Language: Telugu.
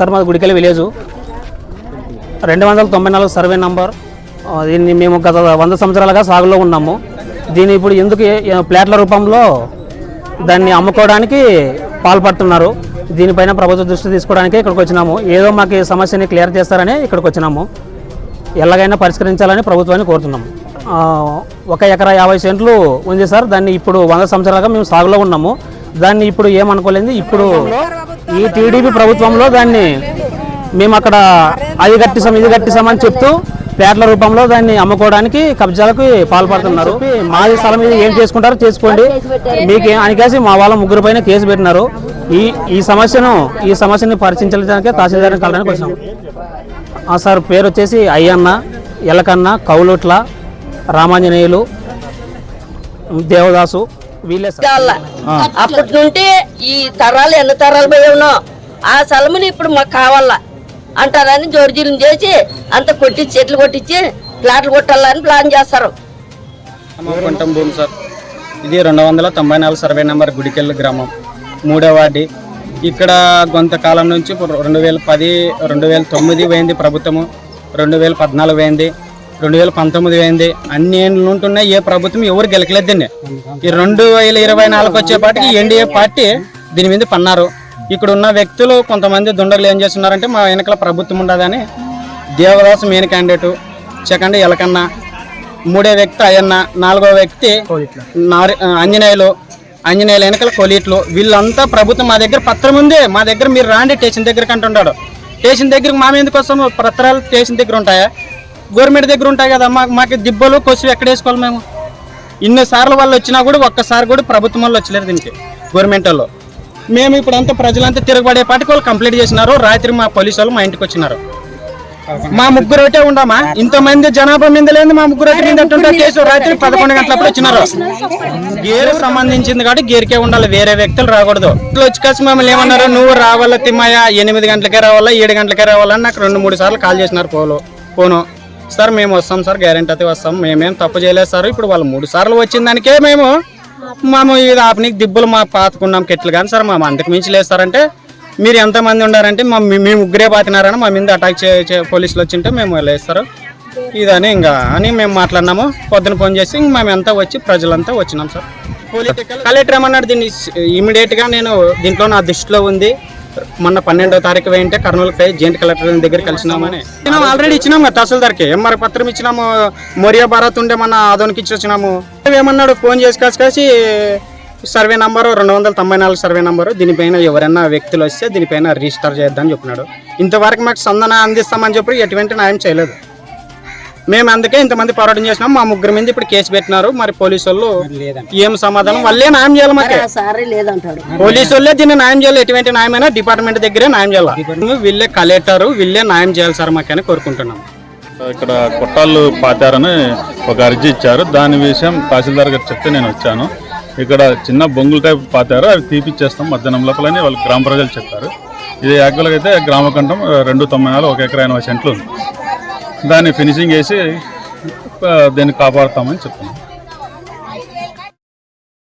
సార్ మాది గుడికెళ్ళి విలేజు. రెండు వందల తొంభై నాలుగు సర్వే నంబర్. దీన్ని మేము గత వంద సంవత్సరాలుగా సాగులో ఉన్నాము. దీన్ని ఇప్పుడు ఎందుకు ప్లాట్ల రూపంలో దాన్ని అమ్ముకోవడానికి పాల్పడుతున్నారు. దీనిపైన ప్రభుత్వ దృష్టి తీసుకోవడానికి ఇక్కడికి వచ్చినాము. ఏదో మాకు సమస్యని క్లియర్ చేస్తారని ఇక్కడికి వచ్చినాము. ఎలాగైనా పరిష్కరించాలని ప్రభుత్వాన్ని కోరుతున్నాము. ఒక ఎకరా యాభై సెంట్లు ఉంది సార్. దాన్ని ఇప్పుడు వంద సంవత్సరాలుగా మేము సాగులో ఉన్నాము. దాన్ని ఇప్పుడు ఏమనుకోలేదు. ఇప్పుడు ఈ టీడీపీ ప్రభుత్వంలో దాన్ని మేము అక్కడ అది కట్టిసాం ఇది కట్టిసాం అని చెప్తూ పేటల రూపంలో దాన్ని అమ్ముకోవడానికి కబ్జాలకు పాల్పడుతున్నారు. మాది స్థలం మీద ఏం చేసుకుంటారో చేసుకోండి. మీకు అనికేసి మా వాళ్ళ ముగ్గురు పైన కేసు పెట్టినారు. ఈ ఈ సమస్యను ఈ సమస్యని పరిశీలించడానికి తహసీల్దార్ని కలడానికి వచ్చినాము ఆ సార్ పేరు వచ్చేసి అయ్యన్న ఎలకన్న కౌలుట్ల రామాంజనేయులు దేవదాసు. అప్పటి నుండి ఈ తరాలు ఎన్ని తరాలు పోయి ఉన్నాం ఆ స్థలముని ఇప్పుడు మాకు కావాలా? అంటారని జోర్జీలు చేసి అంత కొట్టించి చెట్లు కొట్టించి ప్లాట్లు కొట్టాలని ప్లాన్ చేస్తారు. కొంటాం భూమి సార్. ఇది రెండు వందల తొంభై నాలుగు సర్వే నెంబర్ గుడికెళ్ళ గ్రామం. మూడో వార్డి. ఇక్కడ కొంతకాలం నుంచి ఇప్పుడు రెండు వేల పది రెండు వేల తొమ్మిది పోయింది ప్రభుత్వము. రెండు వేల పద్నాలుగు పోయింది. రెండు వేల పంతొమ్మిది అయింది. అన్ని ఏళ్ళు ఉంటున్నాయి. ఏ ప్రభుత్వం ఎవరు గెలకలేదు దీన్ని. ఈ రెండు వేల ఇరవై నాలుగు వచ్చేపాటికి ఎన్డీఏ పార్టీ దీని మీద పన్నారు. ఇక్కడ ఉన్న వ్యక్తులు కొంతమంది దుండగులు ఏం చేస్తున్నారంటే మా వెనకల ప్రభుత్వం ఉండదని దేవదాసు మెయిన్ క్యాండిడేట్ సెకండ్ ఎలకన్న మూడో వ్యక్తి అయ్యన్న నాలుగో వ్యక్తి నారి ఆంజనేయులు ఆంజనేయుల వెనకల కొలీట్లు. వీళ్ళంతా ప్రభుత్వం మా దగ్గర పత్రం ఉంది. మా దగ్గర మీరు రాండి స్టేషన్ దగ్గర అంటుంటాడు. స్టేషన్ దగ్గరికి మా ఎందుకు వస్తాము? పత్రాలు స్టేషన్ దగ్గర ఉంటాయా? గవర్నమెంట్ దగ్గర ఉంటాయి కదా మా మాకు దిబ్బలు కొసు ఎక్కడ వేసుకోవాలి మేము? ఇన్నిసార్లు వాళ్ళు వచ్చినా కూడా ఒక్కసారి కూడా ప్రభుత్వం వాళ్ళు వచ్చలేరు దీనికి గవర్నమెంట్ వాళ్ళు. మేము ఇప్పుడు అంతా ప్రజలంతా తిరగబడే పాటికి వాళ్ళు కంప్లీట్ చేసినారు రాత్రి మా పోలీసు వాళ్ళు మా ఇంటికి వచ్చినారు. మా ముగ్గురు ఒకటే ఉండమా? ఇంతమంది జనాభా మీద లేదు మా ముగ్గురు ఒకటి మీద కేసు రాత్రి పదకొండు గంటలప్పుడు వచ్చినారు. గేరు సంబంధించింది కాబట్టి గేరుకే ఉండాలి వేరే వ్యక్తులు రాకూడదు. ఇట్లా వచ్చి కలిసి మమ్మల్ని ఏమన్నారు? నువ్వు రావాలా తిమ్మయ్య ఎనిమిది గంటలకే రావాలా ఏడు గంటలకే రావాలని నాకు రెండు మూడు సార్లు కాల్ చేసినారు పోలు పోను. సార్ మేము వస్తాం సార్ గ్యారెంటీ అయితే వస్తాం. మేమేం తప్పు చేయలేదు సార్. ఇప్పుడు వాళ్ళు మూడు సార్లు వచ్చిన దానికే మేము మేము ఇది ఆపనికి దిబ్బలు మా పాతుకున్నాం కెట్లు కానీ సార్ మా అంతకు మించి లేదు సార్. అంటే మీరు ఎంతమంది ఉండారంటే మా మీ ముగ్గురే పాతినారని మా మీద అటాక్ చే పోలీసులు వచ్చింటే మేము లేస్తారు ఇదని ఇంకా అని మేము మాట్లాడినాము. పొద్దున ఫోన్ చేసి ఇంక మేము అంతా వచ్చి ప్రజలంతా వచ్చినాం సార్. పొలిటికల్ కలెక్టర్ ఏమన్నాడు? దీన్ని ఇమీడియట్గా నేను దీంట్లో నా దృష్టిలో ఉంది. మొన్న పన్నెండో తారీఖు వేయంటే కర్నూలు పై జాయింట్ కలెక్టర్ దగ్గర కలిసినామని. ఆల్రెడీ ఇచ్చినాము కదా తహసీల్దార్కి. ఎంఆర్ పత్రం ఇచ్చినాము? మోరియా భారత్ ఉండే మన ఆదోనికి ఇచ్చి వచ్చినాము. ఏమన్నాడు? ఫోన్ చేసి కాసి కాసి సర్వే నంబరు రెండు వందల తొంభై నాలుగు సర్వే నంబరు దీనిపైన ఎవరైనా వ్యక్తులు వస్తే దీనిపైన రిజిస్టర్ చేద్దామని చెప్పినాడు. ఇంతవరకు మాకు సందన అందిస్తామని చెప్పి ఎటువంటి న్యాయం చేయలేదు. మేము అందుకే ఇంతమంది పోరాటం చేసినాం. మా ముగ్గురు మీద ఇప్పుడు కేసు పెట్టినారు. మరి పోలీసు వాళ్ళు ఏం సమాధానం? వాళ్ళే న్యాయం చేయాలి మాకు. సారీ లేదంటాడు పోలీసు వాళ్ళే దీన్ని న్యాయం చేయాలి. ఎటువంటి న్యాయమైనా డిపార్ట్మెంట్ దగ్గరే న్యాయం చేయాలి. వీళ్ళే కలెక్టర్ వీళ్ళే న్యాయం చేయాలి సార్ మాకని కోరుకుంటున్నాం. ఇక్కడ కొట్టాళ్ళు పాతారని ఒక అర్జీ ఇచ్చారు. దాని విషయం తహసీల్దార్ గారు చెప్తే నేను వచ్చాను. ఇక్కడ చిన్న బొంగులు టైప్ పాతారు. అవి తీపిచ్చేస్తాం. మధ్యాహ్నం లోపలని వాళ్ళు గ్రామ ప్రజలు చెప్పారు. ఇది యాక్చువల్గా అయితే గ్రామకంఠం రెండు తొంభై నాలుగు ఒక ఎకరా ఎనభై సెంట్లు ఉంది. దాన్ని ఫినిషింగ్ చేసి దీన్ని కాపాడుతామని చెప్తున్నాం.